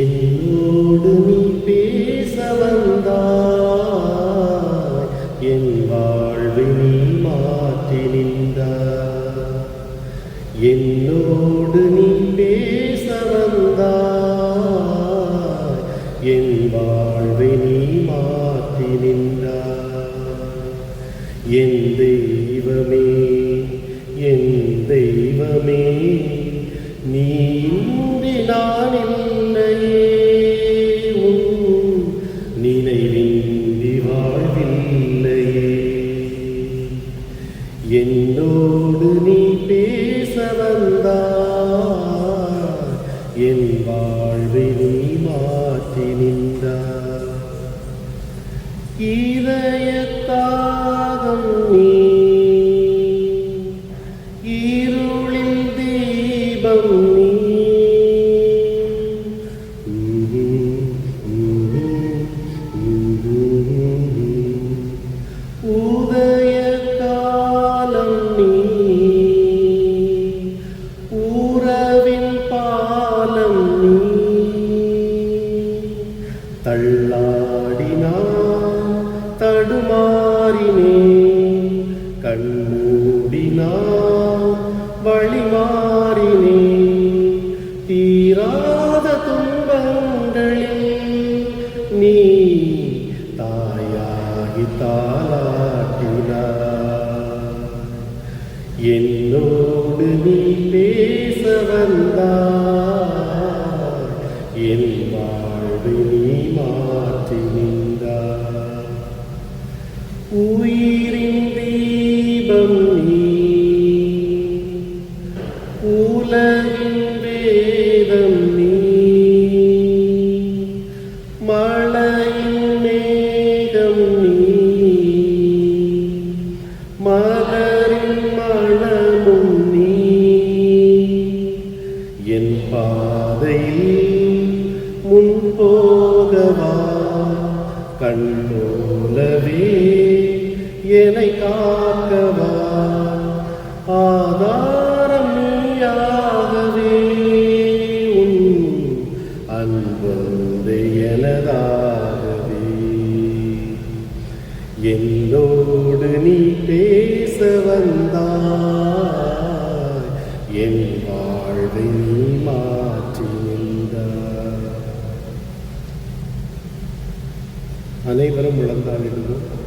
என்னோடு நீ பேச வந்தாய். என் வாழ்வை நீ மாற்றி நின்றாய். என்னோடு நீ பேச வந்தாய். என் வாழ்வை நீ மாற்றி நின்றாய். என் தெய்வமே என் தெய்வமே நீ இன்றி என்னோடு நீ பேச வந்தாய். என் வாழ்வை தள்ளாடினான் தடுமாறினே. கண்மூடினான் வழிமாறினே. தீராத துன்பங்களில் நீ தாயாகி தாளாட்டினார் என்னோடு நீ பேச வந்தாய். என் வாழ்வில் மாற்றி நின்றாய் உயிரின் தீபம் நீ. உலகின் வேதம் நீ. மழையின் மேகம் நீ. மலரின் மணமும் நீ. என் பாதையில் முன்போ போகவா கண் என்னை காக்கவா? ஆதாரம் நீயாகவே உன் அன்பொன்று எனதாகவே. என்னோடு நீ பே நின்றாய் அனைவரும் முழந்தாளிடுவோம்